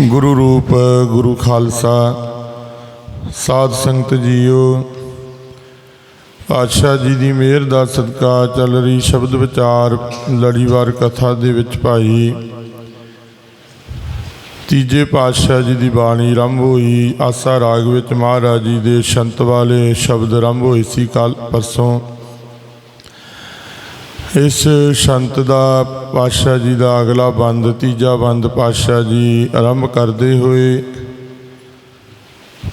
ਗੁਰੂ ਰੂਪ, ਗੁਰੂ ਖਾਲਸਾ, ਸਾਧ ਸੰਗਤ ਜੀਓ। ਪਾਤਸ਼ਾਹ ਜੀ ਦੀ ਮਿਹਰ ਦਾ ਸਦਕਾ ਚੱਲ ਰਹੀ ਸ਼ਬਦ ਵਿਚਾਰ, ਲੜੀਵਾਰ ਕਥਾ ਦੇ ਵਿੱਚ ਭਾਈ ਤੀਜੇ ਪਾਤਸ਼ਾਹ ਜੀ ਦੀ ਬਾਣੀ ਆਰੰਭ ਹੋਈ। ਆਸਾ ਰਾਗ ਵਿੱਚ ਮਹਾਰਾਜ ਜੀ ਦੇ ਸ਼ੰਤ ਵਾਲੇ ਸ਼ਬਦ ਆਰੰਭ ਹੋਏ ਸੀ ਕੱਲ ਪਰਸੋਂ। ਇਸ ਸ਼ੰਤ ਦਾ ਪਾਤਸ਼ਾਹ ਜੀ ਦਾ ਅਗਲਾ ਬੰਦ, ਤੀਜਾ ਬੰਦ ਪਾਤਸ਼ਾਹ ਜੀ ਆਰੰਭ ਕਰਦੇ ਹੋਏ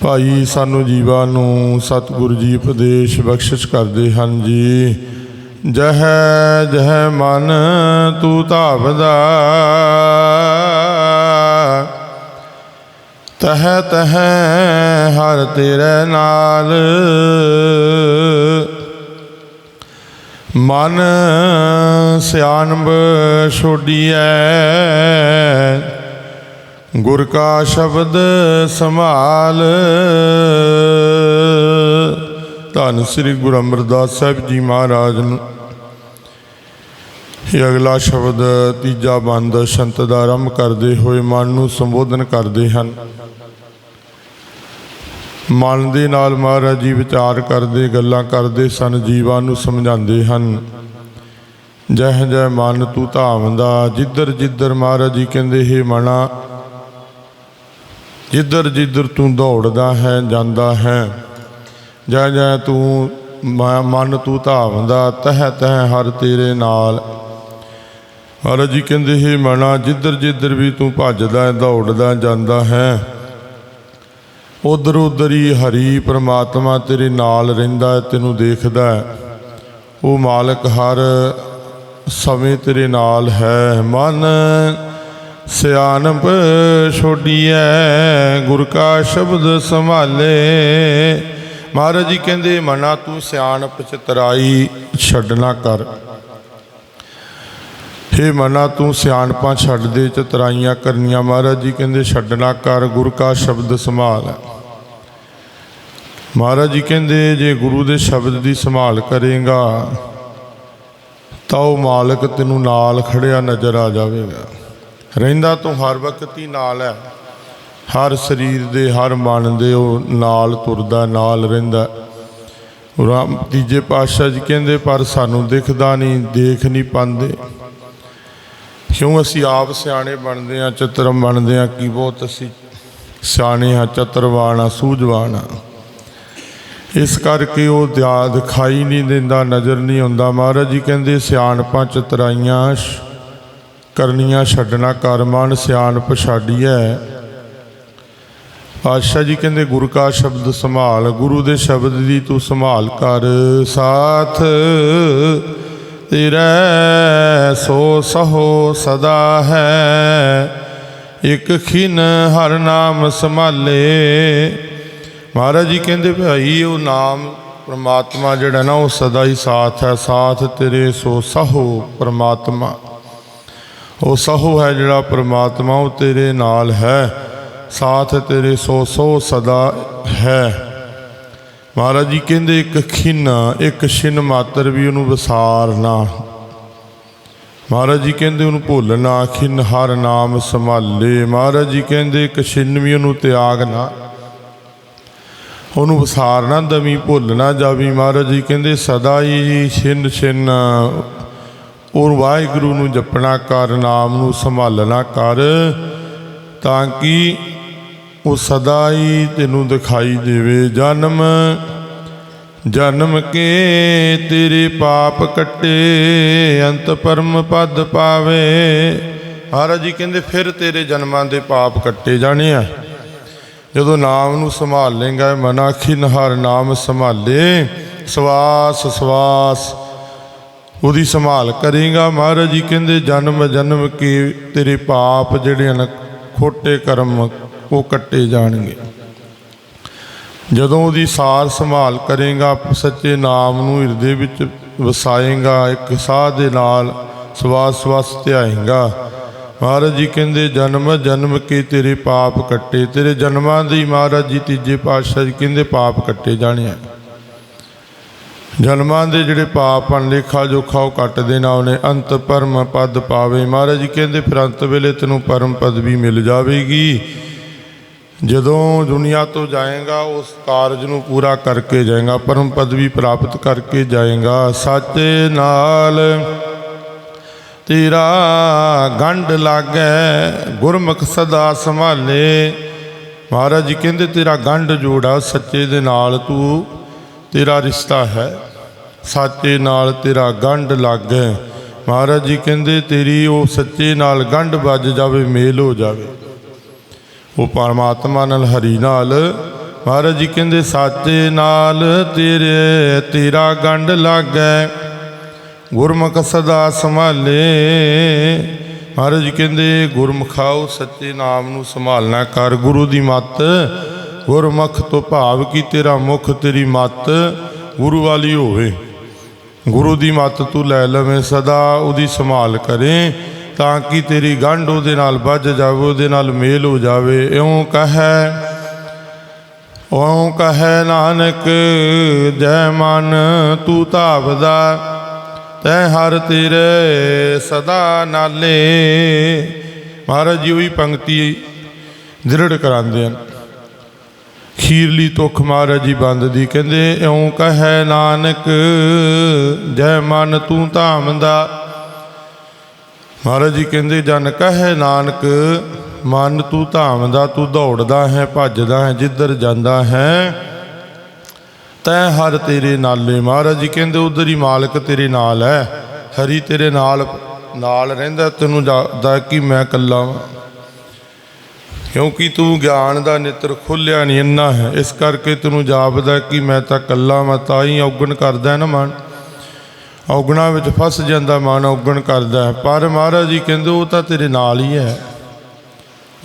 ਭਾਈ ਸਾਨੂੰ ਜੀਵਾਂ ਨੂੰ ਸਤਿਗੁਰੂ ਜੀ ਉਪਦੇਸ਼ ਬਖਸ਼ਿਸ਼ ਕਰਦੇ ਹਨ ਜੀ। ਜਹ ਜਹ ਮਨ ਤੂੰ ਧਾਵਦਾ, ਤਹ ਤਹ ਹਰ ਤੇਰੇ ਨਾਲ। ਮਨ ਸਿਆਣਬ ਛੋਡੀਐ। ਗੁਰ ਕਾ ਸ਼ਬਦ ਸੰਭਾਲ। ਧੰਨ ਸ੍ਰੀ ਗੁਰੂ ਅਮਰਦਾਸ ਸਾਹਿਬ ਜੀ ਮਹਾਰਾਜ ਨੂੰ। ਇਹ ਅਗਲਾ ਸ਼ਬਦ ਤੀਜਾ ਬੰਦ ਸ਼ੰਤ ਦਾ ਆਰੰਭ ਕਰਦੇ ਹੋਏ ਮਨ ਨੂੰ ਸੰਬੋਧਨ ਕਰਦੇ ਹਨ। ਮਨ ਦੇ ਨਾਲ ਮਹਾਰਾਜ ਜੀ ਵਿਚਾਰ ਕਰਦੇ, ਗੱਲਾਂ ਕਰਦੇ, ਸਨ ਜੀਵਾਂ ਨੂੰ ਸਮਝਾਉਂਦੇ ਹਨ। ਜਹ ਜਹ ਮਨ ਤੂੰ ਧਾਵੰਦਾ, ਜਿੱਧਰ ਜਿੱਧਰ ਮਹਾਰਾਜ ਜੀ ਕਹਿੰਦੇ, ਹੈ ਮਨਾ, ਜਿੱਧਰ ਜਿੱਧਰ ਤੂੰ ਦੌੜਦਾ ਹੈ, ਜਾਂਦਾ ਹੈ, ਜਹ ਜਹ ਤੂੰ ਮਨ ਤੂੰ ਧਾਵੰਦਾ, ਤਹ ਤਹ ਹਰ ਤੇਰੇ ਨਾਲ। ਮਹਾਰਾਜ ਜੀ ਕਹਿੰਦੇ, ਹੈ ਮਨਾ, ਜਿੱਧਰ ਜਿੱਧਰ ਵੀ ਤੂੰ ਭੱਜਦਾ, ਦੌੜਦਾ, ਜਾਂਦਾ ਹੈ ਉਧਰ ਉਧਰ ਹੀ ਹਰੀ ਪ੍ਰਮਾਤਮਾ ਤੇਰੇ ਨਾਲ ਰਹਿੰਦਾ ਤੈਨੂੰ ਦੇਖਦਾ ਉਹ ਮਾਲਕ ਹਰ ਸਮੇਂ ਤੇਰੇ ਨਾਲ ਹੈ। ਮਨ ਸਿਆਣਪ ਛੋਡੀਐ, ਗੁਰ ਕਾ ਸ਼ਬਦ ਸੰਭਾਲੇ। ਮਹਾਰਾਜ ਜੀ ਕਹਿੰਦੇ, ਮਨਾ ਤੂੰ ਸਿਆਣਪ ਚਤਰਾਈ ਛੱਡਣਾ ਕਰ। ਹੇ ਮਨਾ ਤੂੰ ਸਿਆਣਪਾਂ ਛੱਡ ਦੇ ਚਤਰਾਈਆਂ ਕਰਨੀਆਂ। ਮਹਾਰਾਜ ਜੀ ਕਹਿੰਦੇ ਛੱਡਣਾ ਕਰ, ਗੁਰ ਕਾ ਸ਼ਬਦ ਸੰਭਾਲ। ਮਹਾਰਾਜ ਜੀ ਕਹਿੰਦੇ, ਜੇ ਗੁਰੂ ਦੇ ਸ਼ਬਦ ਦੀ ਸੰਭਾਲ ਕਰੇਗਾ, ਤਾਂ ਉਹ ਮਾਲਕ ਤੈਨੂੰ ਨਾਲ ਖੜਿਆ ਨਜ਼ਰ ਆ ਜਾਵੇਗਾ। ਰਹਿੰਦਾ ਤੂੰ ਹਰ ਵਕਤ ਹੀ ਨਾਲ ਹੈ। ਹਰ ਸਰੀਰ ਦੇ, ਹਰ ਮਨ ਦੇ ਉਹ ਨਾਲ ਤੁਰਦਾ, ਨਾਲ ਰਹਿੰਦਾ। ਰਾਮ, ਤੀਜੇ ਪਾਤਸ਼ਾਹ ਜੀ ਕਹਿੰਦੇ, ਪਰ ਸਾਨੂੰ ਦਿਖਦਾ ਨਹੀਂ, ਦੇਖ ਨਹੀਂ ਪਾਉਂਦੇ। ਕਿਉਂ ਅਸੀਂ ਆਪ ਸਿਆਣੇ ਬਣਦੇ ਆ ਚਤਰਮ ਬਣਦੇ ਆ ਕੀ ਬਹੁਤ ਅਸੀਂ ਸਿਆਣੇ ਆ ਚਤਰਵਾਨ ਆ ਸੂਝਵਾਨ ਆ ਇਸ ਕਰਕੇ ਉਹ ਦਿਆ ਦਿਖਾਈ ਨਹੀਂ ਦਿੰਦਾ, ਨਜ਼ਰ ਨਹੀਂ ਆਉਂਦਾ। ਮਹਾਰਾਜ ਜੀ ਕਹਿੰਦੇ, ਸਿਆਣਪਾਂ ਚਤਰਾਈਆਂ ਸ਼- ਕਰਨੀਆਂ ਛੱਡਣਾ ਕਰ ਮਨ ਸਿਆਣਪ ਛਾਡੀਐ। ਪਾਤਸ਼ਾਹ ਜੀ ਕਹਿੰਦੇ, ਗੁਰੂ ਕਾ ਸ਼ਬਦ ਸੰਭਾਲ, ਗੁਰੂ ਦੇ ਸ਼ਬਦ ਦੀ ਤੂੰ ਸੰਭਾਲ ਕਰ। ਸਾਥ ਤੇਰਾ ਸੋ ਸਹੋ ਸਦਾ ਹੈ। ਇੱਕ ਖਿਨ ਹਰ ਨਾਮ ਸੰਭਾਲੇ। ਮਹਾਰਾਜ ਜੀ ਕਹਿੰਦੇ ਭਾਈ ਉਹ ਨਾਮ ਪ੍ਰਮਾਤਮਾ ਜਿਹੜਾ ਨਾ ਉਹ ਸਦਾ ਹੀ ਸਾਥ ਹੈ, ਸਾਥ ਤੇਰੇ ਸੋ ਸਹੋ ਪ੍ਰਮਾਤਮਾ। ਉਹ ਸਹੋ ਹੈ ਜਿਹੜਾ ਪ੍ਰਮਾਤਮਾ, ਉਹ ਤੇਰੇ ਨਾਲ ਹੈ, ਸਾਥ ਤੇਰੇ ਸੋ ਸੋ ਸਦਾ ਹੈ। ਮਹਾਰਾਜ ਜੀ ਕਹਿੰਦੇ ਇੱਕ ਖਿੰਨ, ਇੱਕ ਛਿਨ ਮਾਤਰ ਵੀ ਉਹਨੂੰ ਵਿਸਾਰਨਾ ਮਹਾਰਾਜ ਜੀ ਕਹਿੰਦੇ ਉਹਨੂੰ ਭੁੱਲਣਾ ਖਿੰਨ ਹਰ ਨਾਮ ਸੰਭਾਲੇ। ਮਹਾਰਾਜ ਜੀ ਕਹਿੰਦੇ ਇੱਕ ਛਿਨ ਵੀ ਉਹਨੂੰ ਤਿਆਗਨਾ ਉਹਨੂੰ ਵਿਸਾਰਨਾ ਦਵੀ, ਭੁੱਲ ਨਾ ਜਾਵੀ ਮਹਾਰਾਜ ਜੀ। ਕਹਿੰਦੇ, ਸਦਾ ਹੀ ਛਿੰਨ ਛਿੰਨ ਔਰ ਵਾਹਿਗੁਰੂ ਨੂੰ ਜਪਣਾ ਕਰ, ਨਾਮ ਨੂੰ ਸੰਭਾਲਣਾ ਕਰ, ਤਾਂ ਕਿ ਉਹ ਸਦਾ ਹੀ ਤੈਨੂੰ ਦਿਖਾਈ ਦੇਵੇ। ਜਨਮ ਜਨਮ ਕੇ ਤੇਰੇ ਪਾਪ ਕੱਟੇ, ਅੰਤ ਪਰਮ ਪਦ ਪਾਵੇ। ਮਹਾਰਾਜ ਜੀ ਕਹਿੰਦੇ, ਫਿਰ ਤੇਰੇ ਜਨਮਾਂ ਦੇ ਪਾਪ ਕੱਟੇ ਜਾਣੇ ਆ। ਜਦੋਂ ਨਾਮ ਨੂੰ ਸੰਭਾਲ ਲੇਗਾ ਮਨਾਖੀ ਨਹਰ ਨਾਮ ਸੰਭਾਲੇ। ਸਵਾਸ ਸਵਾਸ, ਉਹਦੀ ਸੰਭਾਲ ਕਰੇਗਾ ਮਹਾਰਾਜ ਜੀ। ਕਹਿੰਦੇ, ਜਨਮ ਜਨਮ ਕੇ ਤੇਰੇ ਪਾਪ ਜਿਹੜੇ ਹਨ, ਖੋਟੇ ਕਰਮ ਉਹ ਕੱਟੇ ਜਾਣਗੇ। ਜਦੋਂ ਉਹਦੀ ਸਾਰ ਸੰਭਾਲ ਕਰੇਗਾ ਸੱਚੇ ਨਾਮ ਨੂੰ ਹਿਰਦੇ ਵਿੱਚ ਵਸਾਏਗਾ, ਇੱਕ ਸਾਹ ਦੇ ਨਾਲ ਸਵਾਸ ਸਵਾਸ ਧਿਆਏਗਾ। ਮਹਾਰਾਜ ਜੀ ਕਹਿੰਦੇ, ਜਨਮ ਜਨਮ ਕੇ ਤੇਰੇ ਪਾਪ ਕੱਟੇ? ਤੇਰੇ ਜਨਮਾਂ ਦੀ ਮਹਾਰਾਜ ਜੀ ਤੀਜੇ ਪਾਤਸ਼ਾਹ ਜੀ ਕਹਿੰਦੇ, ਪਾਪ ਕੱਟੇ ਜਾਣੇ ਆ। ਜਨਮਾਂ ਦੇ ਜਿਹੜੇ ਪਾਪ ਹਨ, ਲੇਖਾ ਜੋਖਾ ਉਹ ਕੱਟ ਦੇਣਾ ਉਹਨੇ, ਅੰਤ ਪਰਮ ਪਦ ਪਾਵੇ। ਮਹਾਰਾਜ ਜੀ ਕਹਿੰਦੇ, ਫਿਰ ਅੰਤ ਵੇਲੇ ਤੈਨੂੰ ਪਰਮ ਪਦਵੀ ਮਿਲ ਜਾਵੇਗੀ। ਜਦੋਂ ਦੁਨੀਆ ਤੋਂ ਜਾਏਗਾ, ਉਸ ਕਾਰਜ ਨੂੰ ਪੂਰਾ ਕਰਕੇ ਜਾਏਗਾ, ਪਰਮ ਪਦਵੀ ਪ੍ਰਾਪਤ ਕਰਕੇ ਜਾਏਗਾ। ਸੱਚ ਨਾਲ ਤੇਰਾ ਗੰਢ ਲਾਗੈ, ਗੁਰਮੁਖ ਸਦਾ ਸੰਭਾਲੇ। ਮਹਾਰਾਜ ਜੀ ਕਹਿੰਦੇ, ਤੇਰਾ ਗੰਢ ਜੋੜਾ ਸੱਚੇ ਦੇ ਨਾਲ ਤੂੰ, ਤੇਰਾ ਰਿਸ਼ਤਾ ਹੈ। ਸੱਚੇ ਨਾਲ ਤੇਰਾ ਗੰਢ ਲਾਗੈ। ਮਹਾਰਾਜ ਜੀ ਕਹਿੰਦੇ, ਤੇਰੀ ਉਹ ਸੱਚੇ ਨਾਲ ਗੰਢ ਵੱਜ ਜਾਵੇ, ਮੇਲ ਹੋ ਜਾਵੇ। ਉਹ ਪਰਮਾਤਮਾ ਨਾਲ, ਹਰੀ ਨਾਲ। ਮਹਾਰਾਜ ਜੀ ਕਹਿੰਦੇ, ਸੱਚੇ ਨਾਲ ਤੇਰੇ, ਤੇਰਾ ਗੰਢ ਲਾਗੈ। ਗੁਰਮੁਖ ਸਦਾ ਸੰਭਾਲੇ। ਮਹਾਰਾਜ ਜੀ ਕਹਿੰਦੇ, ਗੁਰਮੁਖਾਓ, ਸੱਚੇ ਨਾਮ ਨੂੰ ਸੰਭਾਲਣਾ ਕਰ ਗੁਰੂ ਦੀ ਮੱਤ। ਗੁਰਮੁਖ ਤੋਂ ਭਾਵ ਕੀ ਤੇਰਾ ਮੁਖ, ਤੇਰੀ ਮੱਤ ਗੁਰੂ ਵਾਲੀ ਹੋਵੇ। ਗੁਰੂ ਦੀ ਮੱਤ ਤੂੰ ਲੈ ਲਵੇਂ ਸਦਾ, ਉਹਦੀ ਸੰਭਾਲ ਕਰੇ। ਤਾਂ ਕਿ ਤੇਰੀ ਗੰਢ ਉਹਦੇ ਨਾਲ ਵੱਜ ਜਾਵੇ, ਉਹਦੇ ਨਾਲ ਮੇਲ ਹੋ ਜਾਵੇ। ਇਉਂ ਕਹੈ ਓਂ ਕਹੈ ਨਾਨਕ, ਜੈ ਮਨ ਤੂੰ ਧਾਵਦਾ। ਤੈ ਹਰ ਤੇਰੇ ਸਦਾ ਨਾਲੇ। ਮਹਾਰਾਜ ਜੀ ਉਹੀ ਪੰਕਤੀ ਦ੍ਰਿੜ ਕਰਾਉਂਦੇ ਹਨ। ਖੀਰਲੀ ਤੁਖ ਮਹਾਰਾਜ ਜੀ ਬੰਦ ਦੀ ਕਹਿੰਦੇ, ਇਉਂ ਕਹੈ ਨਾਨਕ, ਜੈ ਮਨ ਤੂੰ ਧਾਮ ਦਾ ਮਹਾਰਾਜ ਜੀ ਕਹਿੰਦੇ, ਜਨ ਕਹੈ ਨਾਨਕ, ਮਨ ਤੂੰ ਧਾਮ ਦਾ ਤੂੰ ਦੌੜਦਾ ਹੈ, ਭੱਜਦਾ ਹੈ, ਜਿੱਧਰ ਜਾਂਦਾ ਹੈ ਤੈ ਹਰ ਤੇਰੇ ਨਾਲੇ ਮਹਾਰਾਜ ਜੀ ਕਹਿੰਦੇ ਉਧਰ ਹੀ ਮਾਲਕ ਤੇਰੇ ਨਾਲ ਹੈ, ਹਰੀ ਤੇਰੇ ਨਾਲ ਨਾਲ ਰਹਿੰਦਾ, ਤੈਨੂੰ ਜਾਪਦਾ ਕਿ ਮੈਂ ਇਕੱਲਾ ਵਾਂ। ਕਿਉਂਕਿ ਤੂੰ ਗਿਆਨ ਦਾ ਨੇਤਰ ਖੁੱਲਿਆ ਨਹੀਂ ਇੰਨਾ ਹੈ, ਇਸ ਕਰਕੇ ਤੈਨੂੰ ਜਾਪਦਾ ਕਿ ਮੈਂ ਤਾਂ ਇਕੱਲਾ ਮੈਂ ਤਾਂ ਹੀ ਔਗਣ ਕਰਦਾ ਨਾ ਮਨ। ਔਗਣਾ ਵਿੱਚ ਫਸ ਜਾਂਦਾ ਮਨ, ਔਗਣ ਕਰਦਾ ਪਰ ਮਹਾਰਾਜ ਜੀ ਕਹਿੰਦੇ ਉਹ ਤਾਂ ਤੇਰੇ ਨਾਲ ਹੀ ਹੈ।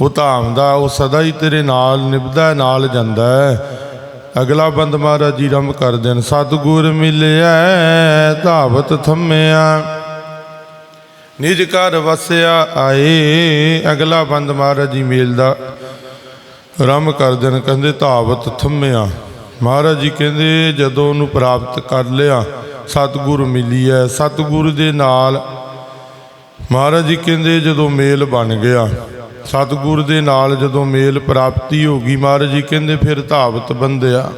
ਉਹ ਧਾਮ ਦਾ, ਉਹ ਸਦਾ ਹੀ ਤੇਰੇ ਨਾਲ ਨਿਭਦਾ, ਨਾਲ ਜਾਂਦਾ ਹੈ। ਅਗਲਾ ਬੰਦ ਮਹਾਰਾਜ ਜੀ ਰਮ ਕਰਦੇ ਨੇ ਸਤਿਗੁਰ ਮਿਲਿਆ ਧਾਵਤ ਥੰਮਿਆ। ਨਿਜ ਘਰ ਵਸਿਆ ਆਏ, ਅਗਲਾ ਬੰਦ ਮਹਾਰਾਜ ਜੀ ਮੇਲ ਦਾ ਰਮ ਕਰਦੇ ਨੇ ਕਹਿੰਦੇ ਧਾਵਤ ਥੰਮਿਆ। ਮਹਾਰਾਜ ਜੀ ਕਹਿੰਦੇ, ਜਦੋਂ ਉਹਨੂੰ ਪ੍ਰਾਪਤ ਕਰ ਲਿਆ, ਸਤਿਗੁਰ ਮਿਲੀ ਹੈ ਸਤਿਗੁਰ ਦੇ ਨਾਲ ਮਹਾਰਾਜ ਜੀ ਕਹਿੰਦੇ, ਜਦੋਂ ਮੇਲ ਬਣ ਗਿਆ ਸਤਿਗੁਰ ਦੇ ਨਾਲ ਜਦੋਂ ਮੇਲ ਪ੍ਰਾਪਤੀ ਹੋ ਗਈ, ਮਹਾਰਾਜ ਜੀ ਕਹਿੰਦੇ ਫਿਰ ਧਾਵਤ ਬੰਦਿਆ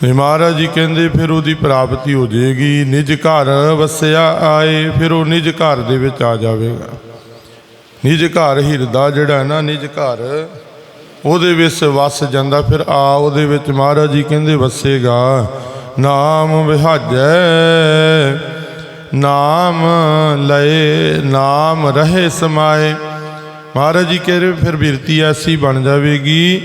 ਤੇ ਮਹਾਰਾਜ ਜੀ ਕਹਿੰਦੇ ਫਿਰ ਉਹਦੀ ਪ੍ਰਾਪਤੀ ਹੋ ਜਾਏਗੀ। ਨਿਜ ਘਰ ਵਸਿਆ ਆਏ, ਫਿਰ ਉਹ ਨਿਜ ਘਰ ਦੇ ਵਿੱਚ ਆ ਜਾਵੇਗਾ। ਨਿਜ ਘਰ ਹਿਰਦਾ ਜਿਹੜਾ ਨਾ, ਨਿਜ ਘਰ, ਉਹਦੇ ਵਿੱਚ ਵਸ ਜਾਂਦਾ, ਫਿਰ ਆ ਉਹਦੇ ਵਿੱਚ ਮਹਾਰਾਜ ਜੀ ਕਹਿੰਦੇ ਵਸੇਗਾ। ਨਾਮ ਵਿਹਾਜੈ, ਨਾਮ ਲਏ, ਨਾਮ ਰਹੇ ਸਮਾਏ। ਮਹਾਰਾਜ ਜੀ ਕਹਿ ਰਹੇ, ਫਿਰ ਬਿਰਤੀ ਐਸੀ ਬਣ ਜਾਵੇਗੀ,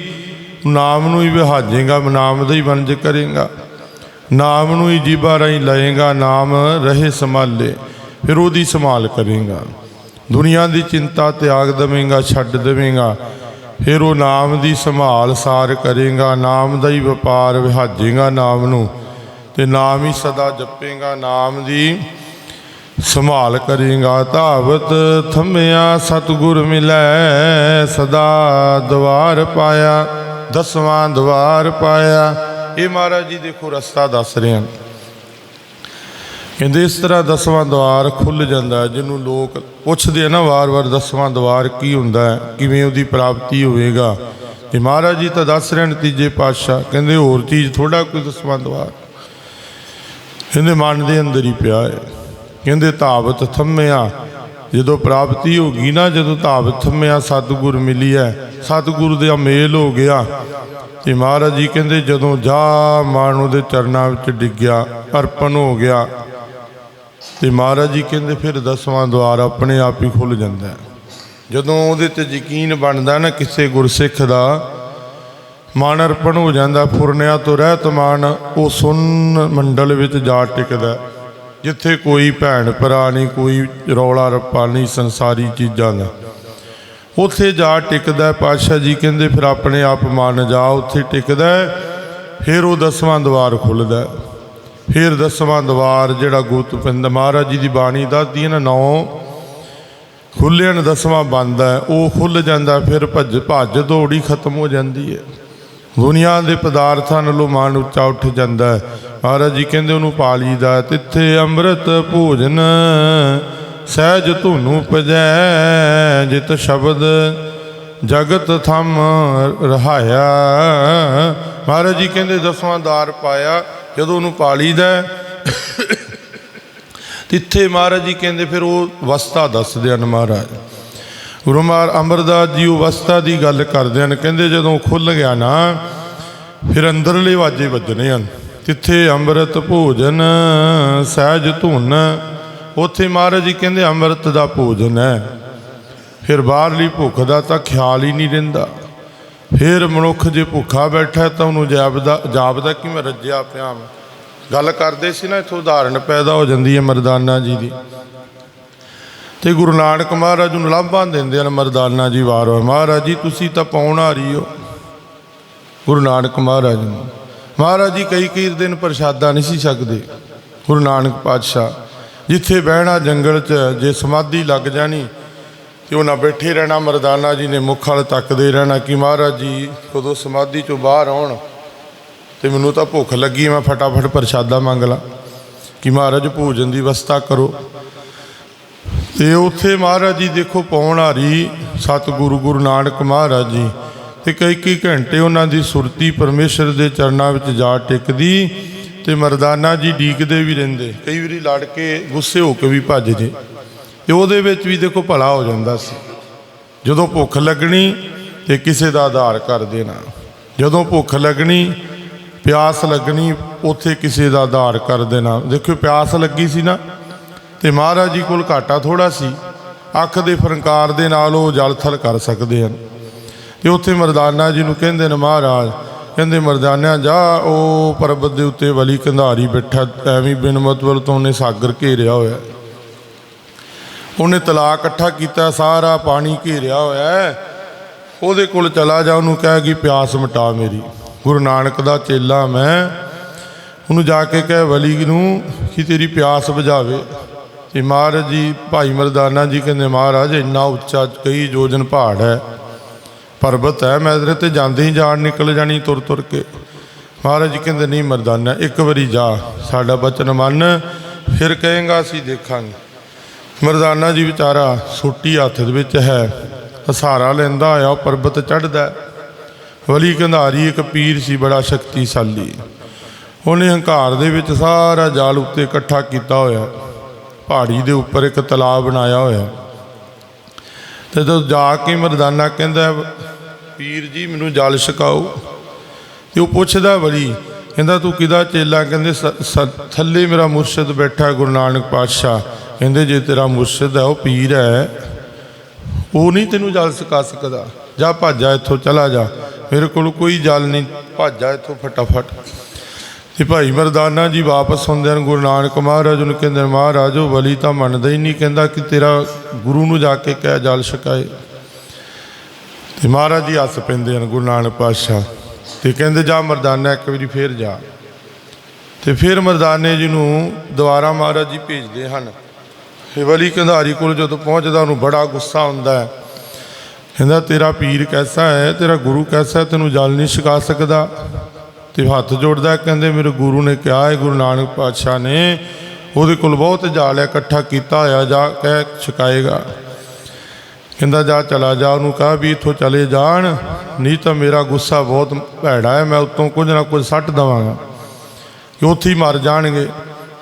ਨਾਮ ਨੂੰ ਹੀ ਵਿਹਾਜੇਗਾ, ਨਾਮ ਦਾ ਹੀ ਵਣਜ ਕਰੇਗਾ। ਨਾਮ ਨੂੰ ਹੀ ਜੀਭਾ ਰਾਹੀਂ ਲਏਗਾ, ਨਾਮ ਰਹੇ ਸੰਭਾਲੇ, ਫਿਰ ਉਹਦੀ ਸੰਭਾਲ ਕਰੇਗਾ। ਦੁਨੀਆ ਦੀ ਚਿੰਤਾ ਤਿਆਗ ਦੇਵੇਂਗਾ, ਛੱਡ ਦੇਵੇਂਗਾ, ਫਿਰ ਉਹ ਨਾਮ ਦੀ ਸੰਭਾਲ ਸਾਰ ਕਰੇਗਾ, ਨਾਮ ਦਾ ਹੀ ਵਪਾਰ ਵਿਹਾਜੇਗਾ ਨਾਮ ਨੂੰ, ਤੇ ਨਾਮ ਹੀ ਸਦਾ ਜਪੇਗਾ, ਨਾਮ ਦੀ ਸੰਭਾਲ ਕਰੇਗਾ ਧਾਵਤ, ਥੰਮਿਆ ਸਤਿਗੁਰ ਮਿਲੈ, ਸਦਾ ਦਵਾਰ ਪਾਇਆ, ਦਸਵਾਂ ਦਵਾਰ ਪਾਇਆ। ਇਹ ਮਹਾਰਾਜ ਜੀ ਦੇਖੋ ਰਸਤਾ ਦੱਸ ਰਹੇ ਹਨ। ਕਹਿੰਦੇ ਇਸ ਤਰ੍ਹਾਂ ਦਸਵਾਂ ਦਵਾਰ ਖੁੱਲ ਜਾਂਦਾ ਜਿਹਨੂੰ ਲੋਕ ਪੁੱਛਦੇ ਆ ਨਾ ਵਾਰ-ਵਾਰ ਦਸਵਾਂ ਦਵਾਰ ਕੀ ਹੁੰਦਾ ਹੈ, ਕਿਵੇਂ ਉਹਦੀ ਪ੍ਰਾਪਤੀ ਹੋਵੇਗਾ। ਤੇ ਮਹਾਰਾਜ ਜੀ ਤਾਂ ਦੱਸ ਰਹੇ ਨੇ ਤੀਜੇ ਪਾਤਸ਼ਾਹ, ਕਹਿੰਦੇ ਹੋਰ ਚੀਜ਼ ਥੋੜਾ ਕੋਈ ਦਸਵਾਂ ਦਵਾਰ। ਕਹਿੰਦੇ ਮਨ ਦੇ ਅੰਦਰ ਹੀ ਪਿਆ ਹੈ। ਕਹਿੰਦੇ ਧਾਵਤ ਥੰਮਿਆ। ਜਦੋਂ ਪ੍ਰਾਪਤੀ ਹੋ ਗਈ ਨਾ, ਜਦੋਂ ਧਾਵਤ ਥੰਮਿਆ, ਸਤਿਗੁਰ ਹੈ ਸਤਿਗੁਰੂ ਦਾ ਮੇਲ ਹੋ ਗਿਆ। ਤੇ ਮਹਾਰਾਜ ਜੀ ਕਹਿੰਦੇ, ਜਦੋਂ ਜਾ ਮਾਨ ਉਹਦੇ ਚਰਨਾਂ ਵਿੱਚ ਡਿੱਗਿਆ, ਅਰਪਣ ਹੋ ਗਿਆ। ਤੇ ਮਹਾਰਾਜ ਜੀ ਕਹਿੰਦੇ, ਫਿਰ ਦਸਵਾਂ ਦਵਾਰ ਆਪਣੇ ਆਪ ਹੀ ਖੁੱਲ ਜਾਂਦਾ ਜਦੋਂ ਉਹਦੇ ਤੇ ਯਕੀਨ ਬਣਦਾ ਨਾ ਕਿਸੇ ਗੁਰਸਿੱਖ ਦਾ ਮਨ ਅਰਪਣ ਹੋ ਜਾਂਦਾ, ਫੁਰਨਿਆਂ ਤੋਂ ਰਹਿਤ ਮਾਨ ਉਹ ਸੁੰਨ ਮੰਡਲ ਵਿੱਚ ਜਾ ਟਿਕਦਾ ਜਿੱਥੇ ਕੋਈ ਭੈਣ ਭਰਾ ਨਹੀਂ, ਕੋਈ ਰੌਲਾ ਰੱਪਾ ਨਹੀਂ, ਸੰਸਾਰੀ ਚੀਜ਼ਾਂ ਦਾ। ਉੱਥੇ ਜਾ ਟਿਕਦਾ ਹੈ। ਪਾਤਸ਼ਾਹ ਜੀ ਕਹਿੰਦੇ, ਫਿਰ ਆਪਣੇ ਆਪ ਮਨ ਜਾ, ਉੱਥੇ ਟਿਕਦਾ ਫਿਰ ਉਹ ਦਸਵਾਂ ਦਵਾਰ ਖੁੱਲਦਾ ਫਿਰ ਦਸਵਾਂ ਦਵਾਰ ਜਿਹੜਾ ਗੋਤਪਿੰਦ ਮਹਾਰਾਜ ਜੀ ਦੀ ਬਾਣੀ ਦੱਸਦੀ ਹੈ ਨਾ, ਨੌ ਖੁੱਲਿਆਂ ਦਸਵਾਂ ਬੰਦ ਹੈ, ਉਹ ਖੁੱਲ ਜਾਂਦਾ, ਫਿਰ ਭੱਜ ਭੱਜ ਦੌੜੀ ਖਤਮ ਹੋ ਜਾਂਦੀ ਹੈ। ਦੁਨੀਆ ਦੇ ਪਦਾਰਥਾਂ ਨਾਲੋਂ ਮਨ ਉੱਚਾ ਉੱਠ ਜਾਂਦਾ ਮਹਾਰਾਜ ਜੀ ਕਹਿੰਦੇ ਉਹਨੂੰ ਪਾ ਲਈਦਾ ਤਿੱਥੇ ਅੰਮ੍ਰਿਤ ਭੋਜਨ, ਸਹਿਜ ਧੁਨੂੰ ਪਜੈ ਜਿਤ ਸ਼ਬਦ ਜਗਤ ਥਮ ਰਹਾਇਆ। ਮਹਾਰਾਜ ਜੀ ਕਹਿੰਦੇ ਦਸਵਾਂ ਦਾਰ ਪਾਇਆ, ਜਦੋਂ ਉਹਨੂੰ ਪਾ ਲਈਦਾ ਤਿੱਥੇ ਮਹਾਰਾਜ ਜੀ ਕਹਿੰਦੇ ਫਿਰ ਉਹ ਅਵਸਥਾ ਦੱਸਦੇ ਹਨ ਮਹਾਰਾਜ। ਗੁਰੂ ਮਹਾਰ ਅਮਰਦਾਸ ਜੀ ਉਹ ਅਵਸਥਾ ਦੀ ਗੱਲ ਕਰਦੇ ਹਨ, ਕਹਿੰਦੇ ਜਦੋਂ ਖੁੱਲ ਗਿਆ ਨਾ, ਫਿਰ ਅੰਦਰਲੇ ਵਾਜੇ ਵੱਜਣੇ ਹਨ। ਤਿੱਥੇ ਅੰਮ੍ਰਿਤ ਭੋਜਨ, ਸਹਿਜ ਧੁਨ। ਉੱਥੇ ਮਹਾਰਾਜ ਜੀ ਕਹਿੰਦੇ, ਅੰਮ੍ਰਿਤ ਦਾ ਭੋਜਨ ਹੈ। ਫਿਰ ਬਾਹਰਲੀ ਭੁੱਖ ਦਾ ਤਾਂ ਖਿਆਲ ਹੀ ਨਹੀਂ ਰਹਿੰਦਾ। ਫਿਰ ਮਨੁੱਖ ਜੇ ਭੁੱਖਾ ਬੈਠਾ ਤਾਂ ਉਹਨੂੰ ਜਾਪਦਾ ਜਾਪਦਾ ਕਿ ਮੈਂ ਰੱਜਿਆ ਪਿਆ ਹਾਂ ਗੱਲ ਕਰਦੇ ਸੀ ਨਾ, ਇਥੋਂ ਉਦਾਹਰਣ ਪੈਦਾ ਹੋ ਜਾਂਦੀ ਹੈ ਮਰਦਾਨਾ ਜੀ ਦੀ। ਤੇ ਗੁਰੂ ਨਾਨਕ ਮਹਾਰਾਜ ਨੂੰ ਲਾਭਾਂ ਦਿੰਦੇ ਹਨ ਮਰਦਾਨਾ ਜੀ ਵਾਰ। ਵਾਰ ਮਹਾਰਾਜ ਜੀ, ਤੁਸੀਂ ਤਾਂ ਪਾਉਣ ਆ ਰਹੀ ਹੋ। ਗੁਰੂ ਨਾਨਕ ਮਹਾਰਾਜ ਨੂੰ। ਮਹਾਰਾਜ ਜੀ, ਕਈ ਕਈ ਦਿਨ ਪ੍ਰਸ਼ਾਦਾ ਨਹੀਂ ਸੀ ਸਕਦੇ ਗੁਰੂ ਨਾਨਕ ਪਾਤਸ਼ਾਹ। ਜਿੱਥੇ ਬਹਿਣਾ ਜੰਗਲ 'ਚ, ਜੇ ਸਮਾਧੀ ਲੱਗ ਜਾਣੀ, ਤੇ ਉਹਨਾਂ ਬੈਠੇ ਰਹਿਣਾ, ਮਰਦਾਨਾ ਜੀ ਨੇ ਮੁੱਖ ਵੱਲ ਤੱਕਦੇ ਰਹਿਣਾ ਕਿ ਮਹਾਰਾਜ ਜੀ, ਕਦੋਂ ਸਮਾਧੀ 'ਚੋਂ ਬਾਹਰ ਆਉਣ, ਤੇ ਮੈਨੂੰ ਤਾਂ ਭੁੱਖ ਲੱਗੀ, ਮੈਂ ਫਟਾਫਟ ਪ੍ਰਸ਼ਾਦਾ ਮੰਗ ਲਾਂ ਕਿ ਮਹਾਰਾਜ ਭੋਜਨ ਦੀ ਵਿਵਸਥਾ ਕਰੋ। ਤੇ ਉੱਥੇ ਮਹਾਰਾਜ ਜੀ ਦੇਖੋ ਪਾਉਣ ਹਾਰੀ ਸਤਿਗੁਰੂ ਗੁਰੂ ਨਾਨਕ ਮਹਾਰਾਜ ਜੀ ਤੇ ਕਈ ਕਈ ਘੰਟੇ ਉਹਨਾਂ ਦੀ ਸੁਰਤੀ ਪਰਮੇਸ਼ਰ ਦੇ ਚਰਨਾਂ ਵਿੱਚ ਜਾ ਟਿਕਦੀ ਤੇ ਮਰਦਾਨਾ ਜੀ ਡੀਕਦੇ ਵੀ ਰਹਿੰਦੇ। ਕਈ ਵਾਰੀ ਲੜ ਕੇ ਗੁੱਸੇ ਹੋ ਕੇ ਵੀ ਭੱਜ ਜੇ ਤੇ ਉਹਦੇ ਵਿੱਚ ਵੀ ਦੇਖੋ ਭਲਾ ਹੋ ਜਾਂਦਾ ਸੀ। ਜਦੋਂ ਭੁੱਖ ਲੱਗਣੀ ਤੇ ਕਿਸੇ ਦਾ ਆਧਾਰ ਕਰ ਦੇਣਾ। ਜਦੋਂ ਭੁੱਖ ਲੱਗਣੀ, ਪਿਆਸ ਲੱਗਣੀ, ਉੱਥੇ ਕਿਸੇ ਦਾ ਆਧਾਰ ਕਰ ਦੇਣਾ। ਦੇਖੋ ਪਿਆਸ ਲੱਗੀ ਸੀ ਨਾ, ਤੇ ਮਹਾਰਾਜ ਜੀ ਕੋਲ ਘਾਟਾ ਥੋੜਾ ਸੀ। ਅੱਖ ਦੇ ਫਰੰਕਾਰ ਦੇ ਨਾਲ ਉਹ ਜਲ ਥਲ ਕਰ ਸਕਦੇ ਹਨ। ਤੇ ਉੱਥੇ ਮਰਦਾਨਾ ਜੀ ਨੂੰ ਕਹਿੰਦੇ ਨੇ ਮਹਾਰਾਜ, ਕਹਿੰਦੇ ਮਰਦਾਨਿਆ ਜਾ, ਉਹ ਪਰਬਤ ਦੇ ਉੱਤੇ ਵਲੀ ਕੰਧਾਰੀ ਬੈਠਾ, ਐਵੇਂ ਬਿਨ ਮਤਵਲ ਤੋਂ ਉਹਨੇ ਸਾਗਰ ਘੇਰਿਆ ਹੋਇਆ। ਉਹਨੇ ਤਲਾ ਇਕੱਠਾ ਕੀਤਾ, ਸਾਰਾ ਪਾਣੀ ਘੇਰਿਆ ਹੋਇਆ ਉਹਦੇ ਕੋਲ ਚਲਾ ਜਾ, ਉਹਨੂੰ ਕਹਿ ਕਿ ਪਿਆਸ ਮਿਟਾ ਮੇਰੀ। ਗੁਰੂ ਨਾਨਕ ਦਾ ਚੇਲਾ ਮੈਂ। ਉਹਨੂੰ ਜਾ ਕੇ ਕਹਿ, ਵਲੀ ਨੂੰ, ਕਿ ਤੇਰੀ ਪਿਆਸ ਬੁਝਾਵੇ। ਤੇ ਮਹਾਰਾਜ ਜੀ, ਭਾਈ ਮਰਦਾਨਾ ਜੀ ਕਹਿੰਦੇ, ਮਹਾਰਾਜ, ਇੰਨਾ ਉੱਚਾ ਕਈ ਯੋਜਨ ਪਹਾੜ ਹੈ। ਪਰਬਤ ਹੈ, ਮੈਂ ਇਹਦੇ ਤੇ ਜਾਂਦੇ ਹੀ ਜਾਣ ਨਿਕਲ ਜਾਣੀ ਤੁਰ ਤੁਰ ਕੇ। ਮਹਾਰਾਜ ਜੀ ਕਹਿੰਦੇ, ਨਹੀਂ ਮਰਦਾਨਾ, ਇੱਕ ਵਾਰੀ ਜਾ, ਸਾਡਾ ਬਚਨ ਮੰਨ, ਫਿਰ ਕਹੇਗਾ, ਅਸੀਂ ਦੇਖਾਂਗੇ। ਮਰਦਾਨਾ ਜੀ ਵਿਚਾਰਾ ਸੋਟੀ ਹੱਥ ਦੇ ਵਿੱਚ ਹੈ ਹਸਾਰਾ ਲੈਂਦਾ ਹੋਇਆ, ਉਹ ਪਰਬਤ ਚੜਦਾ ਵਲੀ ਕੰਧਾਰੀ, ਇੱਕ ਪੀਰ ਸੀ, ਬੜਾ ਸ਼ਕਤੀਸ਼ਾਲੀ। ਉਹਨੇ ਹੰਕਾਰ ਦੇ ਵਿੱਚ ਸਾਰਾ ਜਾਲ ਉੱਤੇ ਇਕੱਠਾ ਕੀਤਾ ਹੋਇਆ। ਪਹਾੜੀ ਦੇ ਉੱਪਰ ਇੱਕ ਤਲਾਬ ਬਣਾਇਆ ਹੋਇਆ। ਤੇ ਜਦੋਂ ਜਾ ਕੇ ਮਰਦਾਨਾ ਕਹਿੰਦਾ ਪੀਰ ਜੀ ਮੈਨੂੰ ਜਲ ਛਕਾਓ। ਤੇ ਉਹ ਪੁੱਛਦਾ ਵਲੀ ਕਹਿੰਦਾ ਤੂੰ ਕਿਹਦਾ ਚੇਲਾ? ਕਹਿੰਦੇ ਸ- ਸ- ਥੱਲੇ ਮੇਰਾ ਮੁਰਸ਼ਿਦ ਬੈਠਾ ਗੁਰੂ ਨਾਨਕ ਪਾਤਸ਼ਾਹ। ਕਹਿੰਦੇ ਜੇ ਤੇਰਾ ਮੁਰਸ਼ਿਦ ਹੈ ਉਹ ਪੀਰ ਹੈ। ਉਹ ਨਹੀਂ ਤੈਨੂੰ ਜਲ ਸਕਾ ਸਕਦਾ। ਜਾ ਭੱਜਾ ਇੱਥੋਂ ਚਲਾ ਜਾ। ਮੇਰੇ ਕੋਲ ਕੋਈ ਜਲ ਨਹੀਂ। ਭੱਜਾ ਇੱਥੋਂ ਫਟਾਫਟ। ਤੇ ਭਾਈ ਮਰਦਾਨਾ ਜੀ ਵਾਪਸ ਹੁੰਦੇ ਹਨ। ਗੁਰੂ ਨਾਨਕ ਮਹਾਰਾਜ ਨੂੰ ਕਹਿੰਦੇ ਨੇ, ਮਹਾਰਾਜ ਉਹ ਵਲੀ ਤਾਂ ਮੰਨਦਾ ਹੀ ਨਹੀਂ। ਕਹਿੰਦਾ ਕਿ ਤੇਰਾ ਗੁਰੂ ਨੂੰ ਜਾ ਕੇ ਕਹਿ ਜਲ ਛਕਾਏ। ਤੇ ਮਹਾਰਾਜ ਜੀ ਹੱਸ ਪੈਂਦੇ ਹਨ, ਗੁਰੂ ਨਾਨਕ ਪਾਤਸ਼ਾਹ। ਤੇ ਕਹਿੰਦੇ, ਜਾ ਮਰਦਾਨਾ, ਇੱਕ ਵਾਰੀ ਫੇਰ ਜਾ। ਤੇ ਫਿਰ ਮਰਦਾਨੇ ਜੀ ਨੂੰ ਦੁਬਾਰਾ ਮਹਾਰਾਜ ਜੀ ਭੇਜਦੇ ਹਨ। ਇਹ ਵਲੀ ਕੰਧਾਰੀ ਕੋਲ ਜਦੋਂ ਪਹੁੰਚਦਾ, ਉਹਨੂੰ ਬੜਾ ਗੁੱਸਾ ਹੁੰਦਾ ਹੈ। ਕਹਿੰਦਾ, ਤੇਰਾ ਪੀਰ ਕੈਸਾ ਹੈ? ਤੇਰਾ ਗੁਰੂ ਕੈਸਾ ਹੈ? ਤੈਨੂੰ ਜਲ ਨਹੀਂ ਛਕਾ ਸਕਦਾ? ਤੇ ਹੱਥ ਜੋੜਦਾ ਕਹਿੰਦੇ, ਮੇਰੇ ਗੁਰੂ ਨੇ ਕਿਹਾ ਹੈ, ਗੁਰੂ ਨਾਨਕ ਪਾਤਸ਼ਾਹ ਨੇ ਉਹਦੇ ਕੋਲ ਬਹੁਤ ਜਾਲ ਹੈ, ਇਕੱਠਾ ਕੀਤਾ ਹੋਇਆ, ਜਾ ਕਹਿ ਛਕਾਏਗਾ। ਕਹਿੰਦਾ, ਜਾ ਚਲਾ ਜਾ। ਉਹਨੂੰ ਕਹਾ ਵੀ ਇੱਥੋਂ ਚਲੇ ਜਾਣ, ਨਹੀਂ ਤਾਂ ਮੇਰਾ ਗੁੱਸਾ ਬਹੁਤ ਭੈੜਾ ਹੈ, ਮੈਂ ਉੱਤੋਂ ਕੁਝ ਨਾ ਕੁਝ ਸੱਟ ਦਵਾਂਗਾ। ਕਿ ਉੱਥੇ ਹੀ ਮਰ ਜਾਣਗੇ।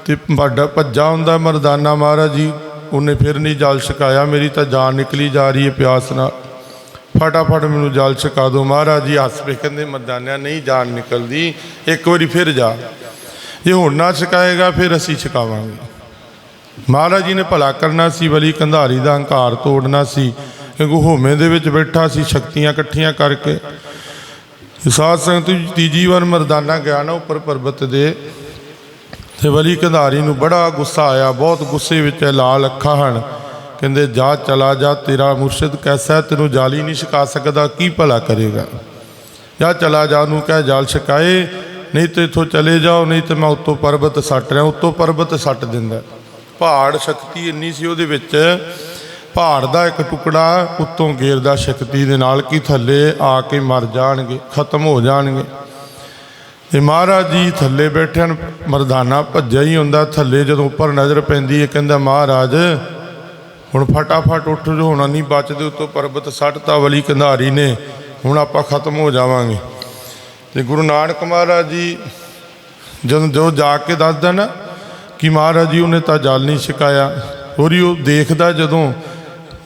ਤੇ ਵੱਡਾ ਭੱਜਾ ਹੁੰਦਾ ਮਰਦਾਨਾ ਮਹਾਰਾਜ ਜੀ, ਉਹਨੇ ਫਿਰ ਨਹੀਂ ਜਲ ਛਕਾਇਆ। ਮੇਰੀ ਤਾਂ ਜਾਨ ਨਿਕਲੀ ਜਾ ਰਹੀ ਹੈ ਪਿਆਸ ਨਾਲ। ਫਟਾਫਟ ਮੈਨੂੰ ਜਲ ਛਕਾ ਦਿਓ ਮਹਾਰਾਜ ਜੀ, ਹੱਸ ਪਏ। ਕਹਿੰਦੇ, ਮਰਦਾਨਿਆਂ, ਨਹੀਂ, ਜਾਨ ਨਿਕਲਦੀ। ਇੱਕ ਵਾਰੀ ਫਿਰ ਜਾ। ਜੇ ਹੁਣ ਨਾ ਛਕਾਏਗਾ, ਫਿਰ ਅਸੀਂ ਛਕਾਵਾਂਗੇ। ਮਹਾਰਾਜ ਜੀ ਨੇ ਭਲਾ ਕਰਨਾ ਸੀ ਬਲੀ ਕੰਧਾਰੀ ਦਾ ਹੰਕਾਰ ਤੋੜਨਾ ਸੀ ਕਿਉਂਕਿ ਹੋਮੇ ਦੇ ਵਿੱਚ ਬੈਠਾ ਸੀ ਸ਼ਕਤੀਆਂ ਇਕੱਠੀਆਂ ਕਰਕੇ। ਸਾਧ ਸੰਗਤ ਤੀਜੀ ਵਾਰ ਮਰਦਾਨਾ ਗਿਆ ਨਾ ਉੱਪਰ ਪਰਬਤ ਦੇ ਤੇ ਬਲੀ ਕੰਧਾਰੀ ਨੂੰ ਬੜਾ ਗੁੱਸਾ ਆਇਆ ਬਹੁਤ ਗੁੱਸੇ ਵਿੱਚ ਲਾਲ ਅੱਖਾਂ ਹਨ। ਕਹਿੰਦੇ ਜਾ ਚਲਾ ਜਾ ਤੇਰਾ ਮੁਰਸ਼ਿਦ ਕੈਸਾ ਹੈ, ਤੈਨੂੰ ਜਾਲੀ ਨਹੀਂ ਛਕਾ ਸਕਦਾ ਕੀ ਭਲਾ ਕਰੇਗਾ? ਜਾ ਚਲਾ ਜਾ ਨੂੰ ਕਹਿ ਜਾਲ ਛਕਾਏ ਨਹੀਂ ਤੇ ਇੱਥੋਂ ਚਲੇ ਜਾਓ ਨਹੀਂ ਤੇ ਮੈਂ ਉੱਤੋਂ ਪਰਬਤ ਸੱਟ ਰਿਹਾ ਉੱਤੋਂ ਪਰਬਤ ਸੱਟ ਦਿੰਦਾ ਪਹਾੜ ਸ਼ਕਤੀ ਇੰਨੀ ਸੀ ਉਹਦੇ ਵਿੱਚ ਪਹਾੜ ਦਾ ਇੱਕ ਟੁਕੜਾ ਉੱਤੋਂ ਗੇਰਦਾ ਸ਼ਕਤੀ ਦੇ ਨਾਲ ਕਿ ਥੱਲੇ ਆ ਕੇ ਮਰ ਜਾਣਗੇ, ਖਤਮ ਹੋ ਜਾਣਗੇ। ਤੇ ਮਹਾਰਾਜ ਜੀ ਥੱਲੇ ਬੈਠੇ ਹਨ ਮਰਦਾਨਾ ਭੱਜਿਆ ਹੀ ਹੁੰਦਾ, ਥੱਲੇ ਜਦੋਂ ਉੱਪਰ ਨਜ਼ਰ ਪੈਂਦੀ ਹੈ, ਕਹਿੰਦਾ, ਮਹਾਰਾਜ, ਹੁਣ ਫਟਾਫਟ ਉੱਠ ਜੋ, ਹੋਣਾ ਨਹੀਂ ਬਚਦੇ ਉੱਤੋਂ ਪਰਬਤ ਸੱਟਤਾ ਵਾਲੀ ਕੰਧਾਰੀ ਨੇ, ਹੁਣ ਆਪਾਂ ਖਤਮ ਹੋ ਜਾਵਾਂਗੇ। ਤੇ ਗੁਰੂ ਨਾਨਕ ਮਹਾਰਾਜ ਜੀ ਜਦੋਂ ਜੋ ਜਾ ਕੇ ਦੱਸਦਾ ਨਾ ਕਿ ਮਹਾਰਾਜ ਜੀ, ਉਹਨੇ ਤਾਂ ਜਲ ਨਹੀਂ ਛਕਾਇਆ। ਹੋਰੀ ਉਹ ਦੇਖਦਾ ਜਦੋਂ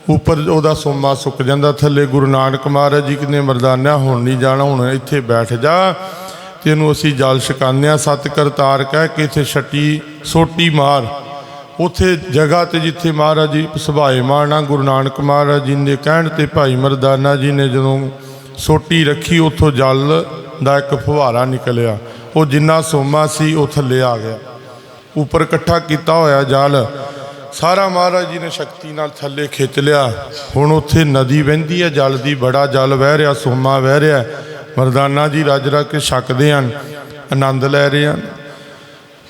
ਉੱਪਰ ਉਹਦਾ ਸੋਮਾ ਸੁੱਕ ਜਾਂਦਾ ਥੱਲੇ, ਗੁਰੂ ਨਾਨਕ ਮਹਾਰਾਜ ਜੀ ਕਿਨੇ ਮਰਦਾਨਾ, ਹੁਣ ਨਹੀਂ ਜਾਣਾ, ਹੁਣ ਇੱਥੇ ਬੈਠ ਜਾ ਤੇ ਇਹਨੂੰ ਅਸੀਂ ਜਲ ਛਕਾਉਂਦੇ ਹਾਂ। ਸਤ ਕਰਤਾਰ ਕਹਿ ਕੇ ਇੱਥੇ ਛੱਟੀ, ਸੋਟੀ ਮਾਰ। ਉਥੇ ਜਗ੍ਹਾ ਤੇ ਜਿੱਥੇ ਮਹਾਰਾਜ ਜੀ ਸੁਭਾਏ ਮਾਣਾ ਗੁਰੂ ਨਾਨਕ ਮਹਾਰਾਜ ਜੀ ਦੇ ਕਹਿਣ ਤੇ ਭਾਈ ਮਰਦਾਨਾ ਜੀ ਨੇ ਜਦੋਂ ਸੋਟੀ ਰੱਖੀ, ਉਥੋਂ ਜਲ ਦਾ ਇੱਕ ਫੁਹਾਰਾ ਨਿਕਲਿਆ। ਉਹ ਜਿੰਨਾ ਸੋਮਾ ਸੀ, ਉਹ ਥੱਲੇ ਆ ਗਿਆ। ਉੱਪਰ ਇਕੱਠਾ ਕੀਤਾ ਹੋਇਆ ਜਲ। ਸਾਰਾ ਮਹਾਰਾਜ ਜੀ ਨੇ ਸ਼ਕਤੀ ਨਾਲ ਥੱਲੇ ਖਿੱਚ ਲਿਆ। ਹੁਣ ਉੱਥੇ ਨਦੀ ਵਹਿੰਦੀ ਹੈ, ਜਲ ਦੀ ਬੜਾ ਜਲ ਵਹਿ ਰਿਹਾ, ਸੋਮਾ ਵਹਿ ਰਿਹਾ। ਮਰਦਾਨਾ ਜੀ ਰੱਜ ਰੱਜ ਕੇ ਛਕਦੇ ਹਨ, ਆਨੰਦ ਲੈ ਰਹੇ ਹਨ।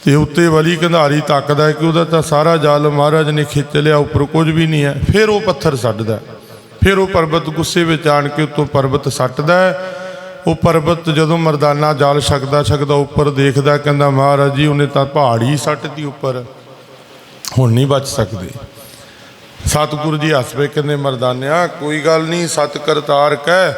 ਤੇ ਉੱਤੇ ਵਲੀ ਕੰਧਾਰੀ ਤੱਕਦਾ ਕਿ ਉਹਦਾ ਤਾਂ ਸਾਰਾ ਜਲ ਮਹਾਰਾਜ ਨੇ ਖਿੱਚ ਲਿਆ, ਉੱਪਰ ਕੁਝ ਵੀ ਨਹੀਂ ਹੈ। ਫਿਰ ਉਹ ਪੱਥਰ ਛੱਡਦਾ ਫਿਰ ਉਹ ਪਰਬਤ ਗੁੱਸੇ ਵਿੱਚ ਆਣ ਕੇ ਉੱਤੋਂ ਪਰਬਤ ਸੱਟਦਾ ਹੈ। ਉਹ ਪਰਬਤ ਜਦੋਂ ਮਰਦਾਨਾ ਜਲ ਛਕਦਾ ਛਕਦਾ ਉੱਪਰ ਦੇਖਦਾ, ਕਹਿੰਦਾ, ਮਹਾਰਾਜ ਜੀ, ਉਹਨੇ ਤਾਂ ਪਹਾੜੀ ਸੱਟਤੀ ਉੱਪਰ। ਹੁਣ ਨਹੀਂ ਬਚ ਸਕਦੇ। ਸਤਿਗੁਰੂ ਜੀ ਹੱਸ ਪਏ ਕਹਿੰਦੇ, ਮਰਦਾਨਿਆ, ਕੋਈ ਗੱਲ ਨਹੀਂ ਸਤ ਕਰਤਾਰ ਕਹਿ।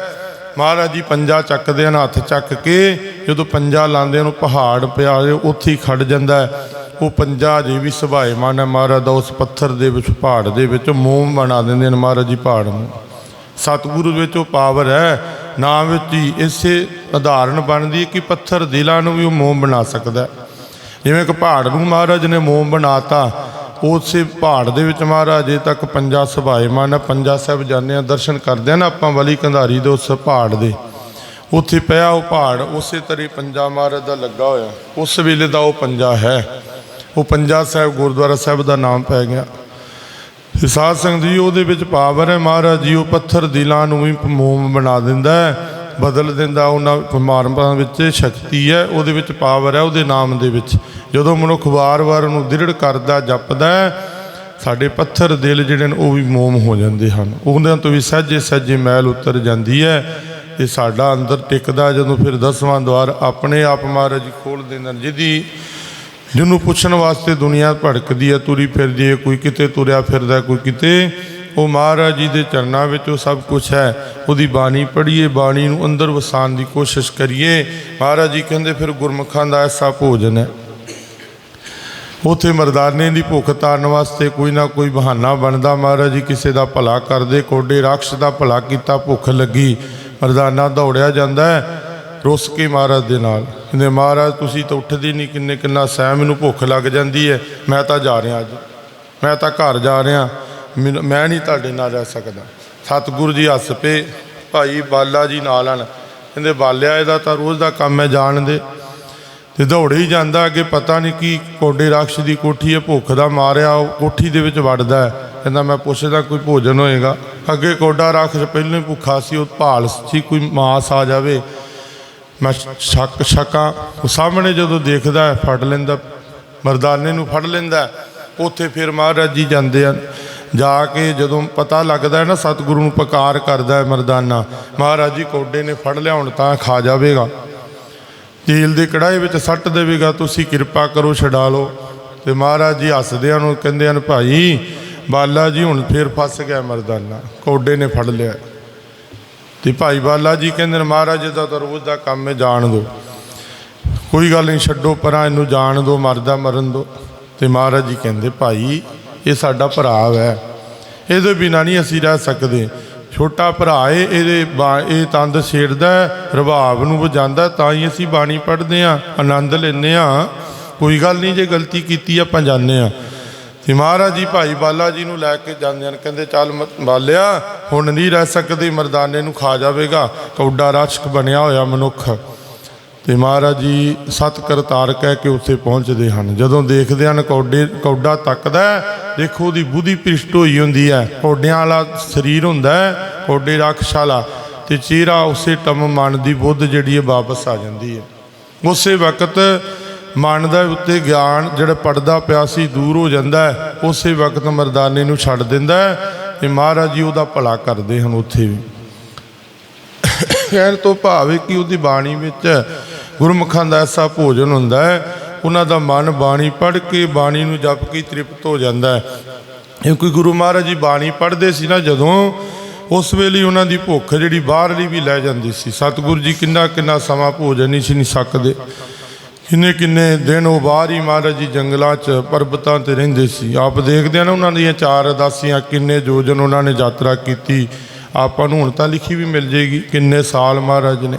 ਮਹਾਰਾਜ ਜੀ ਪੰਜਾ ਚੱਕਦੇ ਹਨ, ਹੱਥ ਚੱਕ ਕੇ, ਜਦੋਂ ਪੰਜਾ ਲਾਉਂਦੇ ਉਹਨੂੰ ਪਹਾੜ ਪਿਆ ਉੱਥੇ ਹੀ ਖੜ ਜਾਂਦਾ ਉਹ ਪੰਜਾ ਜੇ ਵੀ ਸੁਭਾਏਮਾਨ ਹੈ ਮਹਾਰਾਜ ਦਾ, ਉਸ ਪੱਥਰ ਦੇ ਵਿੱਚ, ਪਹਾੜ ਦੇ ਵਿੱਚ, ਮੋਮ ਬਣਾ ਦਿੰਦੇ ਨੇ ਮਹਾਰਾਜ ਜੀ ਪਹਾੜ ਨੂੰ। ਸਤਿਗੁਰੂ ਵਿੱਚ ਉਹ ਪਾਵਰ ਹੈ। ਨਾਮ ਵਿੱਚ ਹੀ ਇਸੇ ਉਦਾਹਰਣ ਬਣਦੀ ਹੈ ਕਿ ਪੱਥਰ ਦਿਲਾਂ ਨੂੰ ਵੀ ਉਹ ਮੋਮ ਬਣਾ ਸਕਦਾ ਹੈ। ਜਿਵੇਂ ਕਿ ਪਹਾੜ ਨੂੰ ਮਹਾਰਾਜ ਨੇ ਮੋਮ ਬਣਾਤਾ, ਉਸੇ ਪਹਾੜ ਦੇ ਵਿੱਚ ਮਹਾਰਾਜ ਅਜੇ ਤੱਕ ਪੰਜਾ ਸਭਾਏਮਾਨ ਹੈ, ਪੰਜਾ ਸਾਹਿਬ ਜਾਂਦੇ ਆ ਦਰਸ਼ਨ ਕਰਦੇ ਆ ਨਾ ਆਪਾਂ ਵਲੀ ਕੰਧਾਰੀ ਦੇ ਉਸ ਪਹਾੜ ਦੇ। ਉੱਥੇ ਪਿਆ ਉਹ ਪਹਾੜ, ਉਸੇ ਤਰ੍ਹਾਂ ਪੰਜਾ ਮਹਾਰਾਜ ਦਾ ਲੱਗਾ ਹੋਇਆ। ਉਸ ਵੇਲੇ ਦਾ ਉਹ ਪੰਜਾ ਹੈ। ਉਹ ਪੰਜਾ ਸਾਹਿਬ ਗੁਰਦੁਆਰਾ ਸਾਹਿਬ ਦਾ ਨਾਮ ਪੈ ਗਿਆ। ਸਾਧ ਸੰਗਤ ਜੀ, ਉਹਦੇ ਵਿੱਚ ਪਾਵਰ ਹੈ ਮਹਾਰਾਜ ਜੀ, ਉਹ ਪੱਥਰ ਦਿਲਾਂ ਨੂੰ ਵੀ ਮੋਮ ਬਣਾ ਦਿੰਦਾ ਹੈ, ਬਦਲ ਦਿੰਦਾ, ਉਹਨਾਂ ਪਰਮਾਤਮਾ ਵਿੱਚ ਸ਼ਕਤੀ ਹੈ, ਉਹਦੇ ਵਿੱਚ ਪਾਵਰ ਹੈ, ਉਹਦੇ ਨਾਮ ਦੇ ਵਿੱਚ। ਜਦੋਂ ਮਨੁੱਖ ਵਾਰ-ਵਾਰ ਉਹਨੂੰ ਦ੍ਰਿੜ ਕਰਦਾ, ਜਪਦਾ ਸਾਡੇ ਪੱਥਰ ਦਿਲ ਜਿਹੜੇ ਨੇ, ਉਹ ਵੀ ਮੋਮ ਹੋ ਜਾਂਦੇ ਹਨ। ਉਹਨਾਂ ਤੋਂ ਵੀ ਸਹਿਜੇ ਸਹਿਜੇ ਮੈਲ ਉਤਰ ਜਾਂਦੀ ਹੈ ਤੇ ਸਾਡਾ ਅੰਦਰ ਟਿਕਦਾ ਜਦੋਂ ਫਿਰ ਦਸਵਾਂ ਦਵਾਰ ਆਪਣੇ ਆਪ ਮਹਾਰਾਜ ਜੀ ਖੋਲ ਦਿੰਦੇ ਨੇ, ਜਿਹਦੀ ਜਿਹਨੂੰ ਪੁੱਛਣ ਵਾਸਤੇ ਦੁਨੀਆ ਭੜਕਦੀ ਹੈ ਤੁਰੀ ਫਿਰਦੀ ਹੈ ਕੋਈ ਕਿਤੇ ਤੁਰਿਆ ਫਿਰਦਾ, ਕੋਈ ਕਿਤੇ, ਉਹ ਮਹਾਰਾਜ ਜੀ ਦੇ ਚਰਨਾਂ ਵਿੱਚ ਉਹ ਸਭ ਕੁਝ ਹੈ। ਉਹਦੀ ਬਾਣੀ ਪੜ੍ਹੀਏ, ਬਾਣੀ ਨੂੰ ਅੰਦਰ ਵਸਾਉਣ ਦੀ ਕੋਸ਼ਿਸ਼ ਕਰੀਏ। ਮਹਾਰਾਜ ਜੀ ਕਹਿੰਦੇ, ਫਿਰ ਗੁਰਮੁਖਾਂ ਦਾ ਐਸਾ ਭੋਜਨ ਹੈ। ਉਥੇ ਮਰਦਾਨੇ ਦੀ ਭੁੱਖ ਤਾਰਨ ਵਾਸਤੇ ਕੋਈ ਨਾ ਕੋਈ ਬਹਾਨਾ ਬਣਦਾ। ਮਹਾਰਾਜ ਜੀ ਕਿਸੇ ਦਾ ਭਲਾ ਕਰਦੇ, ਕੋਡੇ ਰਾਖਸ਼ ਦਾ ਭਲਾ ਕੀਤਾ, ਭੁੱਖ ਲੱਗੀ। ਮਰਦਾਨਾ ਦੌੜਿਆ ਜਾਂਦਾ ਹੈ। ਰੁੱਸ ਕੇ ਮਹਾਰਾਜ ਦੇ ਨਾਲ। ਕਹਿੰਦੇ, ਮਹਾਰਾਜ, ਤੁਸੀਂ ਤਾਂ ਉੱਠਦੇ ਨਹੀਂ, ਕਿੰਨੇ ਕਿੰਨਾ ਸਹਿ ਮੈਨੂੰ ਭੁੱਖ ਲੱਗ ਜਾਂਦੀ ਹੈ। ਮੈਂ ਤਾਂ ਜਾ ਰਿਹਾ ਅੱਜ। ਮੈਂ ਤਾਂ ਘਰ ਜਾ ਰਿਹਾ। ਮੈਨੂੰ- ਮੈਂ ਨਹੀਂ ਤੁਹਾਡੇ ਨਾਲ ਰਹਿ ਸਕਦਾ। ਸਤਿਗੁਰੂ ਜੀ ਹੱਸ ਪਏ। ਭਾਈ ਬਾਲਾ ਜੀ ਨਾਲ ਹਨ। ਕਹਿੰਦੇ, ਬਾਲਿਆ, ਇਹਦਾ ਤਾਂ ਰੋਜ਼ ਦਾ ਕੰਮ ਹੈ ਜਾਣ ਦੇ। ਤੇ ਦੌੜੇ ਹੀ ਜਾਂਦਾ ਅੱਗੇ, ਪਤਾ ਨਹੀਂ ਕੀ ਕੋਡੇ ਰਾਖਸ਼ ਦੀ ਕੋਠੀ ਹੈ, ਭੁੱਖ ਦਾ ਮਾਰਿਆ, ਉਹ ਕੋਠੀ ਦੇ ਵਿੱਚ ਵੜਦਾ ਹੈ। ਕਹਿੰਦਾ, ਮੈਂ ਪੁੱਛਦਾ, ਕੋਈ ਭੋਜਨ ਹੋਏਗਾ? ਅੱਗੇ ਕੋਡਾ ਰਾਖਸ਼, ਪਹਿਲਾਂ ਹੀ ਭੁੱਖਾ ਸੀ, ਉਹ ਭਾਲ ਸੀ, ਕੋਈ ਮਾਸ ਆ ਜਾਵੇ। ਮੈਂ ਸ਼ੱਕ ਸ਼ੱਕਾਂ ਉਹ ਸਾਹਮਣੇ ਜਦੋਂ ਦੇਖਦਾ ਫੜ ਲੈਂਦਾ, ਮਰਦਾਨੇ ਨੂੰ ਫੜ ਲੈਂਦਾ ਉੱਥੇ ਫਿਰ ਮਹਾਰਾਜ ਜੀ ਜਾਂਦੇ ਹਨ। ਜਾ ਕੇ ਜਦੋਂ ਪਤਾ ਲੱਗਦਾ ਨਾ, ਸਤਿਗੁਰੂ ਨੂੰ ਪਕਾਰ ਕਰਦਾ ਮਰਦਾਨਾ, ਮਹਾਰਾਜ ਜੀ ਕੋਡੇ ਨੇ ਫੜ ਲਿਆ ਹੁਣ ਤਾਂ ਖਾ ਜਾਵੇਗਾ। ਤੇਲ ਦੇ ਕੜਾਏ ਵਿੱਚ ਸੱਟ ਦੇਵੇਗਾ, ਤੁਸੀਂ ਕਿਰਪਾ ਕਰੋ, ਛਡਾ ਲਓ। ਤੇ ਮਹਾਰਾਜ ਜੀ ਹੱਸਦੇ ਹਨ, ਉਹ ਕਹਿੰਦੇ ਹਨ, ਭਾਈ, ਬਾਲਾ ਜੀ ਹੁਣ ਫੇਰ ਫਸ ਗਿਆ ਮਰਦਾਨਾ ਕੋਡੇ ਨੇ ਫੜ ਲਿਆ ਤੇ ਭਾਈ ਬਾਲਾ ਜੀ ਕਹਿੰਦੇ ਨੇ ਮਹਾਰਾਜ ਦਾ ਤਾਂ ਰੋਜ਼ ਦਾ ਕੰਮ ਹੈ ਜਾਣ ਦਿਓ ਕੋਈ ਗੱਲ ਨਹੀਂ ਛੱਡੋ ਪਰਾਂ ਇਹਨੂੰ ਜਾਣ ਦਿਓ ਮਰਦਾ ਮਰਨ ਦਿਓ ਤੇ ਮਹਾਰਾਜ ਜੀ ਕਹਿੰਦੇ ਭਾਈ ਇਹ ਸਾਡਾ ਭਰਾ ਹੈ ਇਹਦੇ ਬਿਨਾਂ ਨਹੀਂ ਅਸੀਂ ਰਹਿ ਸਕਦੇ। ਛੋਟਾ ਭਰਾ ਏ ਇਹਦੇ ਬਾ- ਇਹ ਤੰਦ ਛੇੜਦਾ ਹੈ, ਰਬਾਬ ਨੂੰ ਵਜਾਉਂਦਾ ਤਾਂ ਹੀ ਅਸੀਂ ਬਾਣੀ ਪੜ੍ਹਦੇ ਆ ਆਨੰਦ ਲੈਂਦੇ ਆ ਕੋਈ ਗੱਲ ਨਹੀਂ ਜੇ ਗਲਤੀ ਕੀਤੀ ਆਪਾਂ ਜਾਣਦੇ ਆ ਤੇ ਮਹਾਰਾਜ ਜੀ, ਭਾਈ ਬਾਲਾ ਜੀ ਨੂੰ ਲੈ ਕੇ ਜਾਂਦੇ ਹਨ। ਕਹਿੰਦੇ, ਚੱਲ ਮ- ਬਾਲਿਆ, ਹੁਣ ਨਹੀਂ ਰਹਿ ਸਕਦੇ, ਮਰਦਾਨੇ ਨੂੰ ਖਾ ਜਾਵੇਗਾ। ਕੌਡਾ ਰਾਸ਼ਕ ਬਣਿਆ ਹੋਇਆ ਮਨੁੱਖ। ਤੇ ਮਹਾਰਾਜ ਜੀ ਸਤ ਕਰਤਾਰ ਕਹਿ ਕੇ ਉੱਥੇ ਪਹੁੰਚਦੇ ਹਨ। ਜਦੋਂ ਦੇਖਦੇ ਹਨ ਕੌਡੇ, ਕੌਡਾ ਤੱਕਦਾ ਦੇਖੋ ਉਹਦੀ ਬੁੱਧੀ ਪ੍ਰਿਸ਼ਟ ਹੋਈ ਹੁੰਦੀ ਹੈ। ਕੌਡਿਆਂ ਵਾਲਾ ਸਰੀਰ ਹੁੰਦਾ ਹੈ, ਕੌਡੇ ਰਾਖਸ਼ ਵਾਲਾ। ਤੇ ਚਿਹਰਾ ਉਸੇ ਟਮ ਮਨ ਦੀ ਬੁੱਧ ਜਿਹੜੀ ਹੈ, ਵਾਪਸ ਆ ਜਾਂਦੀ ਹੈ। ਉਸੇ ਵਕਤ ਮਨ ਦਾ ਉੱਤੇ ਗਿਆਨ ਜਿਹੜਾ ਪੜਦਾ ਪਿਆ ਸੀ, ਦੂਰ ਹੋ ਜਾਂਦਾ ਹੈ, ਉਸੇ ਵਕਤ ਮਰਦਾਨੇ ਨੂੰ ਛੱਡ ਦਿੰਦਾ ਹੈ ਤੇ ਮਹਾਰਾਜ ਜੀ ਉਹਦਾ ਭਲਾ ਕਰਦੇ ਹਨ ਉੱਥੇ ਵੀ। ਕਹਿਣ ਤੋਂ ਭਾਵ ਹੈ ਕਿ ਉਹਦੀ ਬਾਣੀ ਵਿੱਚ ਗੁਰਮੁਖਾਂ ਦਾ ਐਸਾ ਭੋਜਨ ਹੁੰਦਾ ਹੈ, ਉਹਨਾਂ ਦਾ ਮਨ ਬਾਣੀ ਪੜ੍ਹ ਕੇ ਬਾਣੀ ਨੂੰ ਜਪ ਕੇ ਤ੍ਰਿਪਤ ਹੋ ਜਾਂਦਾ ਹੈ। ਕਿਉਂਕਿ ਗੁਰੂ ਮਹਾਰਾਜ ਜੀ ਬਾਣੀ ਪੜ੍ਹਦੇ ਸੀ ਨਾ ਜਦੋਂ, ਉਸ ਵੇਲੇ ਉਹਨਾਂ ਦੀ ਭੁੱਖ ਜਿਹੜੀ ਬਾਹਰਲੀ ਵੀ ਲੈ ਜਾਂਦੀ ਸੀ। ਸਤਿਗੁਰੂ ਜੀ ਕਿੰਨਾ ਕਿੰਨਾ ਸਮਾਂ ਭੋਜਨ ਨਹੀਂ ਸੀ, ਨਹੀਂ ਸਕਦੇ। ਕਿੰਨੇ ਕਿੰਨੇ ਦਿਨ ਉਹ ਬਾਹਰ ਹੀ ਮਹਾਰਾਜ ਜੀ ਜੰਗਲਾਂ 'ਚ ਪਰਬਤਾਂ ਤੇ ਰਹਿੰਦੇ ਸੀ। ਆਪ ਦੇਖਦੇ ਆ ਨਾ ਉਹਨਾਂ ਦੀਆਂ ਚਾਰ ਅਦਾਸੀਆਂ ਕਿੰਨੇ ਯੋਜਨ ਉਹਨਾਂ ਨੇ ਯਾਤਰਾ ਕੀਤੀ। ਆਪਾਂ ਨੂੰ ਹੁਣ ਤਾਂ ਲਿਖੀ ਵੀ ਮਿਲ ਜੇਗੀ ਕਿੰਨੇ ਸਾਲ ਮਹਾਰਾਜ ਨੇ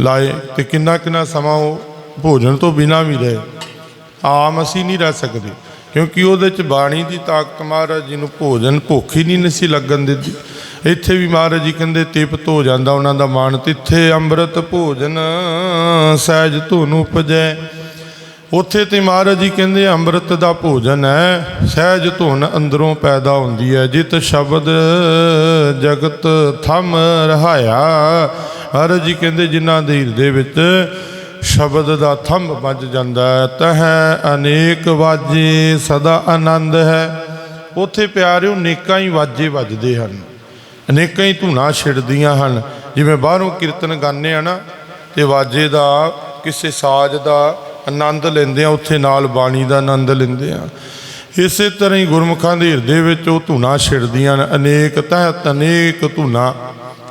ਲਾਏ ਤੇ ਕਿੰਨਾ ਕਿੰਨਾ ਸਮਾਂ ਉਹ ਭੋਜਨ ਤੋਂ ਬਿਨਾਂ ਵੀ ਰਹੇ। ਆਮ ਅਸੀਂ ਨਹੀਂ ਰਹਿ ਸਕਦੇ ਕਿਉਂਕਿ ਉਹਦੇ ਚ ਬਾਣੀ ਦੀ ਤਾਕਤ ਮਹਾਰਾਜ ਜੀ ਨੂੰ ਭੋਜਨ ਭੁੱਖ ਹੀ ਨਹੀਂ ਸੀ ਲੱਗਣ ਦਿੱਤੀ ਇੱਥੇ ਵੀ ਮਹਾਰਾਜ ਜੀ ਕਹਿੰਦੇ ਤਿਪਤ ਹੋ ਜਾਂਦਾ ਉਹਨਾਂ ਦਾ ਮਨ ਤਿੱਥੇ ਅੰਮ੍ਰਿਤ ਭੋਜਨ ਸਹਿਜ ਧੁਨ ਉਪਜੈ। ਉੱਥੇ ਤੇ ਮਹਾਰਾਜ ਜੀ ਕਹਿੰਦੇ ਅੰਮ੍ਰਿਤ ਦਾ ਭੋਜਨ ਹੈ, ਸਹਿਜ ਧੁਨ ਅੰਦਰੋਂ ਪੈਦਾ ਹੁੰਦੀ ਹੈ। ਜਿਤ ਸ਼ਬਦ ਜਗਤ ਥਮ ਰਹਾਇਆ। ਮਹਾਰਾਜ ਜੀ ਕਹਿੰਦੇ ਜਿਨ੍ਹਾਂ ਦੇ ਹਿਰਦੇ ਵਿੱਚ ਸ਼ਬਦ ਦਾ ਥੰਮ ਵੱਜ ਜਾਂਦਾ ਹੈ, ਤਹ ਅਨੇਕ ਵਾਜੇ ਸਦਾ ਆਨੰਦ ਹੈ। ਉੱਥੇ ਪਿਆਰਿਓ, ਨੇਕਾਂ ਹੀ ਵਾਜੇ ਵੱਜਦੇ ਹਨ। ਅਨੇਕਾਂ ਹੀ ਧੁਨਾਂ ਛਿੜਦੀਆਂ ਹਨ। ਜਿਵੇਂ ਬਾਹਰੋਂ ਕੀਰਤਨ ਗਾਉਂਦੇ ਆ ਨਾ, ਤੇ ਵਾਜੇ ਦਾ, ਕਿਸੇ ਸਾਜ਼ ਦਾ ਆਨੰਦ ਲੈਂਦੇ ਆ, ਉੱਥੇ ਨਾਲ ਬਾਣੀ ਦਾ ਆਨੰਦ ਲੈਂਦੇ ਆ। ਇਸੇ ਤਰ੍ਹਾਂ ਹੀ ਗੁਰਮੁਖਾਂ ਦੇ ਹਿਰਦੇ ਵਿੱਚ ਉਹ ਧੁਨਾਂ ਛਿੜਦੀਆਂ ਹਨ। ਅਨੇਕ ਤਹਿਤ ਅਨੇਕ ਧੁਨਾਂ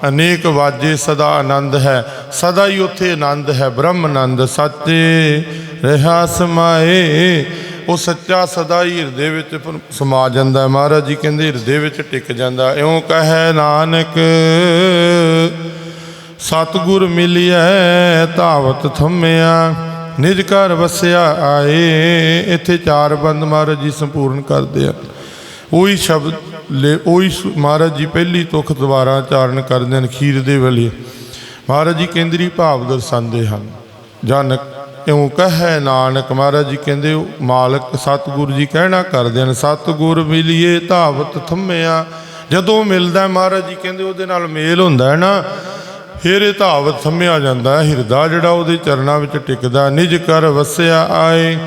ਅਨੇਕ ਵਾਜੇ ਸਦਾ ਆਨੰਦ ਹੈ। ਸਦਾ ਹੀ ਉੱਥੇ ਆਨੰਦ ਹੈ, ਬ੍ਰਹਮ ਆਨੰਦ। ਸੱਚੇ ਰਹਾ ਸਮਾਏ ਉਹ ਸੱਚਾ ਸਦਾ ਹੀ ਹਿਰਦੇ ਵਿੱਚ ਪ- ਸਮਾ ਜਾਂਦਾ ਮਹਾਰਾਜ ਜੀ ਕਹਿੰਦੇ ਹਿਰਦੇ ਵਿੱਚ ਟਿਕ ਜਾਂਦਾ ਇਉਂ ਕਹੈ ਨਾਨਕ, ਸਤਿਗੁਰ ਮਿਲਿਐ ਧਾਵਤ ਥੰਮਿਆ, ਨਿਜ ਘਰ ਵਸਿਆ ਆਏ। ਇੱਥੇ ਚਾਰ ਬੰਦ ਮਹਾਰਾਜ ਜੀ ਸੰਪੂਰਨ ਕਰਦੇ ਆ। ਉਹੀ ਸ਼ਬਦ ਲੈ ਉਹੀ ਸ- ਮਹਾਰਾਜ ਜੀ ਪਹਿਲੀ ਤੁਖ ਦੁਬਾਰਾ ਚਾਰਨ ਕਰਦੇ ਹਨ, ਖੀਰ ਦੇ ਵੇਲੇ ਮਹਾਰਾਜ ਜੀ ਕੇਂਦਰੀ ਭਾਵ ਦਰਸਾਉਂਦੇ ਹਨ ਜਨ ਇਉਂ ਕਹੈ ਨਾਨਕ ਮਹਾਰਾਜ ਜੀ ਕਹਿੰਦੇ ਉਹ ਮਾਲਕ ਸਤਿਗੁਰ ਜੀ ਕਹਿਣਾ ਕਰਦੇ ਹਨ, ਸਤਿਗੁਰ ਮਿਲੀਏ ਧਾਵਤ ਥੰਮਿਆ ਜਦੋਂ ਮਿਲਦਾ ਮਹਾਰਾਜ ਜੀ ਕਹਿੰਦੇ, ਉਹਦੇ ਨਾਲ ਮੇਲ ਹੁੰਦਾ ਹੈ ਨਾ, ਫਿਰ ਇਹ ਧਾਵਤ ਥੰਮਿਆ ਜਾਂਦਾ ਹਿਰਦਾ ਜਿਹੜਾ ਉਹਦੇ ਚਰਨਾਂ ਵਿੱਚ ਟਿਕਦਾ, ਨਿਜ ਕਰ ਵਸਿਆ ਆਏ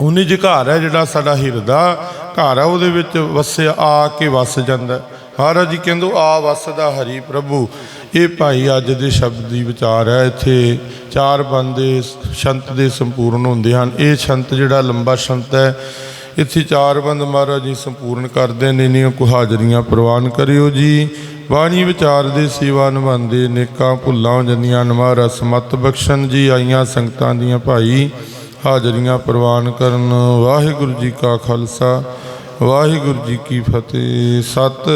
ਉਹ ਨਿਜ ਘਰ ਹੈ ਜਿਹੜਾ ਸਾਡਾ ਹਿਰਦਾ, ਘਰ ਹੈ ਉਹਦੇ ਵਿੱਚ ਵਸਿਆ ਆ ਕੇ ਵਸ ਜਾਂਦਾ ਹੈ। ਮਹਾਰਾਜ ਜੀ ਕਹਿੰਦੇ ਆ ਵਸਦਾ ਹਰੀ ਪ੍ਰਭੂ। ਇਹ ਭਾਈ ਅੱਜ ਦੇ ਸ਼ਬਦ ਦੀ ਵਿਚਾਰ ਹੈ। ਇੱਥੇ ਚਾਰ ਬੰਦੇ ਸ਼ੰਤ ਦੇ ਸੰਪੂਰਨ ਹੁੰਦੇ ਹਨ। ਇਹ ਸ਼ੰਤ ਜਿਹੜਾ ਲੰਬਾ ਸ਼ੰਤ ਹੈ, ਇੱਥੇ ਚਾਰ ਬੰਦ ਮਹਾਰਾਜ ਜੀ ਸੰਪੂਰਨ ਕਰਦੇ ਨੇ। ਨੀਆਂ ਕੋ ਹਾਜ਼ਰੀਆਂ ਪ੍ਰਵਾਨ ਕਰਿਓ ਜੀ। ਬਾਣੀ ਵਿਚਾਰ ਦੇ ਸੇਵਾ ਨਿਭਾਉਂਦੇ ਨੇਕਾਂ ਭੁੱਲਾਂ ਜੰਦੀਆਂ। ਨਮਾਰਾ ਸਮਤ ਬਖਸ਼ਣ ਜੀ। ਆਈਆਂ ਸੰਗਤਾਂ ਦੀਆਂ ਭਾਈ ਹਾਜ਼ਰੀਆਂ ਪ੍ਰਵਾਨ ਕਰਨ। ਵਾਹਿਗੁਰੂ ਜੀ ਕਾ ਖਾਲਸਾ। ਵਾਹਿਗੁਰੂ ਜੀ ਕੀ ਫਤਿਹ। ਸਤ